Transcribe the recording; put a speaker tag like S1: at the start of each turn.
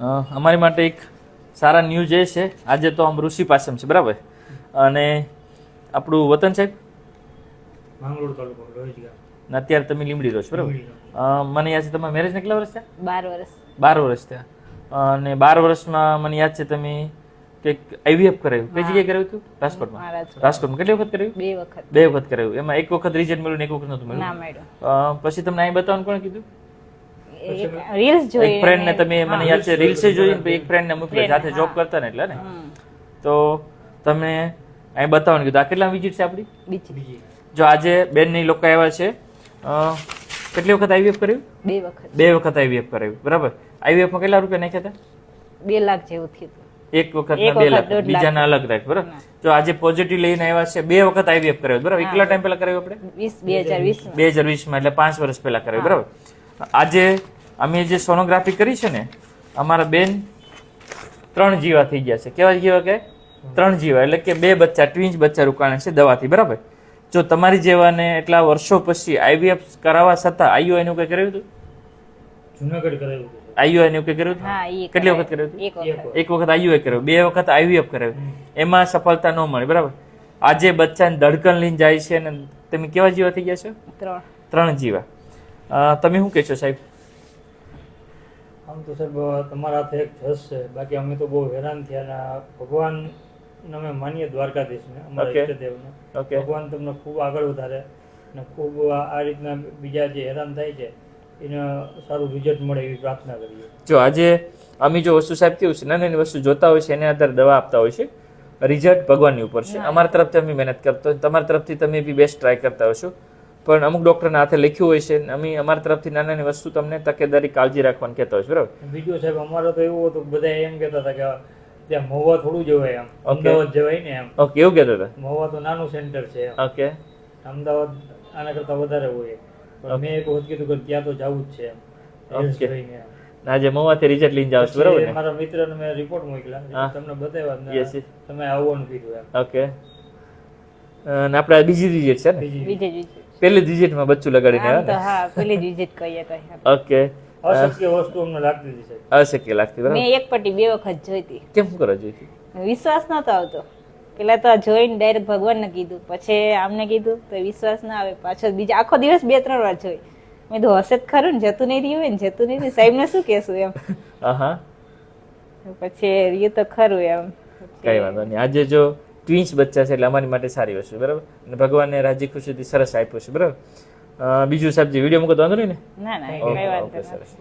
S1: અ, અમારી માટે એક સારા ન્યૂઝ એ છે. આજે તો આમ ઋષિ પાસેમ છે બરાબર? અને આપણું વતન સાહેબ
S2: માંગરોળ તાલુકો લોહીજ ગામ
S1: અત્યારે તમે લીમડી રહો છો બરાબર? મને યાદ છે તમારા મેરેજને કેટલા વર્ષ થયા?
S3: બાર વર્ષ.
S1: બાર વર્ષ થયા. અને બાર વર્ષમાં મને યાદ છે તમે કંઈક આઈવીએફ કરાયું. કઈ જગ્યાએ કરાયું હતું? રાજકોટમાં? રાજકોટમાં. કેટલી વખત કર્યું?
S3: બે વખત.
S1: બે વખત કરાયું. એમાં એક વખત રિઝલ્ટ મળ્યું ને એક વખત નહોતું
S3: ના
S1: મળ્યું. પછી તમને અહીં બતાવવાનું કોણે કીધું?
S3: રીલ્સ જોઈ
S1: એક ફ્રેન્ડ ને તમે મને યાદ છે રીલ્સ જોઈને એક ફ્રેન્ડ ને મોકલ્યો સાથે જોબ કરતા ને એટલે ને? તો તમે અહીં બતાવવાનું કીધું આ કેટલા વિઝિટ છે આપણી જો આજે બેનની લોકો આવ્યા છે કેટલી વખત આઈવીએફ કર્યું?
S3: બે વખત.
S1: બે વખત આઈવીએફ કરાવ્યું બરાબર? આઈવીએફમાં કેટલા રૂપિયા નાખ્યા હતા?
S3: બે લાખ જેવું થયું
S1: એક વખત બે લાખ. બીજાના અલગ રાખ બરાબર? જો આજે પોઝિટિવ લઈને આવ્યા છે બે વખત આઈવીએફ કરાવ્યું બરાબર? કેટલા ટાઈમ પહેલા કરાવ્યું આપણે?
S3: બે હજાર વીસ
S1: બે હજાર વીસમાં એટલે પાંચ વર્ષ પહેલા કરાવ્યું બરાબર? આજે અમે જે સોનોગ્રાફી કરી છે ને અમારા બેન ત્રણ જીવા થઈ ગયા છે. કેવા જીવા કે? ત્રણ જીવા. એટલે કે બે બચ્ચા ટ્વિન્સ બચ્ચા રોકાણે છે દવાથી બરાબર? જો તમારી જેવાને એટલા વર્ષો પછી આઈવીએફ કરાવવા છતાં આઈયુઆઈનું કંઈ કઈ કર્યું હતું?
S2: જુનાગઢ કરાવ્યું હતું.
S1: આઈયુઆઈ નું કર્યું હતું? કેટલી વખત કર્યું. હતું?
S3: એક વખત.
S1: એક વખત. આઈયુઆઈ કર્યું. બે વખત આઈવીએફ કરાવ્યું એમાં સફળતા ન મળી બરાબર? આજે બચ્ચાને ધડકન લઈને જાય છે અને તમે કેવા જીવા થઈ ગયા છો?
S3: ત્રણ.
S1: ત્રણ જીવા. તમે શું કહેશો સાહેબ?
S2: આમ તો સાહેબ તમારા હાથે એક જસ છે. બાકી અમે તો બહુ હેરાન થયા ને ભગવાન અમે માનીએ દ્વારકાધીશને અમારા
S1: ઓકે
S2: ભગવાન તમને ખૂબ આગળ વધારે ને ખૂબ આ આ રીતના બીજા જે હેરાન થાય છે એને સારું રિઝલ્ટ મળે એવી પ્રાર્થના કરીએ.
S1: જો આજે અમે જો વસ્તુ સાહેબ કેવું છે નાની નાની વસ્તુ જોતા હોય છે એને આધારે દવા આપતા હોય છે રિઝલ્ટ ભગવાનની ઉપર છે. અમારા તરફથી અમે મહેનત કરતા હોય તમારા તરફથી તમે બી બેસ્ટ ટ્રાય કરતા હશો. પણ અમુક ડૉક્ટરના હાથે લખ્યું હોય છે. અમે અમારા તરફથી નાની નાની વસ્તુ તમને તકેદારી કાળજી રાખવાનું કહેતા હોય છે બરાબર?
S2: બીજું સાહેબ અમારો તો એવું હતું બધા એમ કહેતા હતા કે ત્યાં મહુવા થોડું જવાય એમ. અમદાવાદ જવાય ને એમ.
S1: ઓકે એવું કહેતા હતા?
S2: મહુવા તો નાનું સેન્ટર છે
S1: ઓકે
S2: અમદાવાદ આના કરતા વધારે હોય. પણ મેં એક વખત કીધું કે ત્યાં તો જવું જ છે એમ. ઓકે ના
S1: જે મવાથી રિઝલ્ટ લઈને જાવ બરાબર બરાબર
S2: મિત્ર
S1: ને?
S2: મારા મિત્રને મેં રિપોર્ટ મોકલ્યા. તમને બતાવ્યા. તમે આવવાનું કીધું એમ.
S1: ઓકે અને આપણે બીજી ડિજિટ છે ને?
S2: બીજી
S3: ડિજિટ
S1: પહેલી બચ્ચું લગાડીને
S3: આવે હા પેલી જ કહીએ તો
S1: ઓકે.
S2: અશક્ય વસ્તુ અમને લાગતી હતી
S1: અશક્ય લાગતી બરાબર?
S3: મેં એક પટ્ટી બે વખત જોઈતી.
S1: કેમ કરો જોઈતી?
S3: વિશ્વાસ નતો આવતો. પેલા તો જોઈને ડાયરેક્ટ ભગવાનને કીધું. પછી આમને કીધું તો વિશ્વાસ ના આવે. પાછો બીજા આખો દિવસ બે ત્રણ વાર જોઈ. મેં તો હશે જ ખરું ને? જતું નહીં રહ્યું હોય ને? જતું નહીં રહ્યું? સાહેબને શું કહેશું એમ?
S1: હા
S3: પછી રહ્યું તો ખરું એમ.
S1: કઈ વાંધો નહીં. આજે જો ટ્વિન્સ બચ્ચા છે એટલે અમારી માટે સારી વસ્તુ બરાબર? અને ભગવાનને રાજી ખુશીથી સરસ આપ્યું છે બરાબર? બીજું સાહેબ જે વીડિયો મૂકો તો વાંધો નહીં ને?
S3: ના ના
S1: ઓકે, સરસ.